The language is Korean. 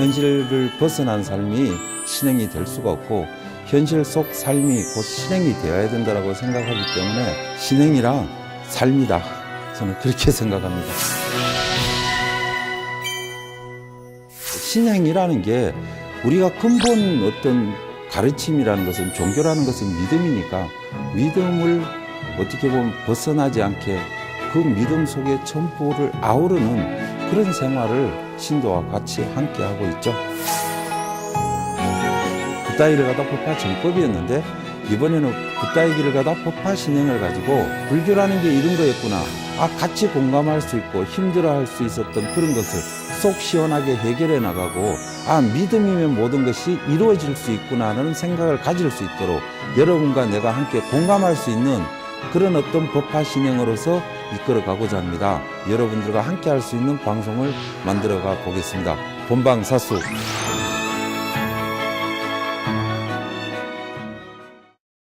현실을 벗어난 삶이 신행이 될 수가 없고 현실 속 삶이 곧 신행이 되어야 된다고 생각하기 때문에 신행이랑 삶이다. 저는 그렇게 생각합니다. 신행이라는 게 우리가 근본 어떤 가르침이라는 것은 종교라는 것은 믿음이니까 믿음을 어떻게 보면 벗어나지 않게 그 믿음 속에 전부를 아우르는 그런 생활을 신도와 같이 함께 하고 있죠. 길을 가다 법화 정법이었는데 이번에는 붓다의 길을 가다 법화 신행을 가지고 불교라는 게 이런 거였구나. 아 같이 공감할 수 있고 힘들어할 수 있었던 그런 것을 속 시원하게 해결해 나가고 아 믿음이면 모든 것이 이루어질 수 있구나라는 생각을 가질 수 있도록 여러분과 내가 함께 공감할 수 있는 그런 어떤 법화 신행으로서 이끌어 가고자 합니다. 여러분들과 함께 할 수 있는 방송을 만들어 가 보겠습니다. 본방 사수